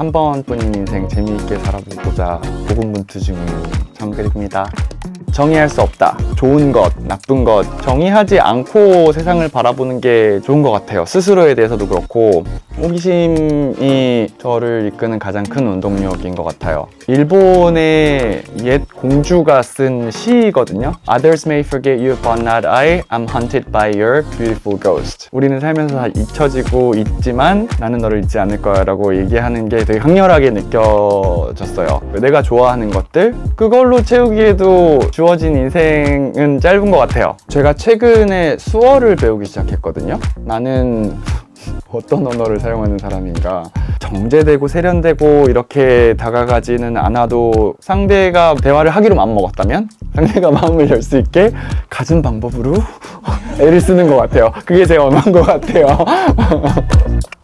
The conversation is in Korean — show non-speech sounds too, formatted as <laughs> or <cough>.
한 번뿐인 인생 재미있게 살아보고자 고군분투 중인 정글입니다. 정의할 수 없다. 좋은 것, 나쁜 것. 정의하지 않고 세상을 바라보는 게 좋은 것 같아요. 스스로에 대해서도 그렇고, 호기심이 저를 이끄는 가장 큰 운동력인 것 같아요. 일본의 옛 공주가 쓴 시거든요. Others may forget you, but not I. I'm hunted by your beautiful ghost. 우리는 살면서 다 잊혀지고 있지만 나는 너를 잊지 않을 거야 라고 얘기하는 게 되게 강렬하게 느껴졌어요. 내가 좋아하는 것들, 그걸로 채우기에도 주어진 인생은 짧은 것 같아요. 제가 최근에 수어를 배우기 시작했거든요. 나는 어떤 언어를 사용하는 사람인가. 정제되고 세련되고 이렇게 다가가지는 않아도 상대가 대화를 하기로 마음먹었다면 상대가 <laughs> 마음을 열 수 있게 가진 방법으로 <laughs> 애를 쓰는 것 같아요. 그게 제 언어인 것 같아요 <laughs>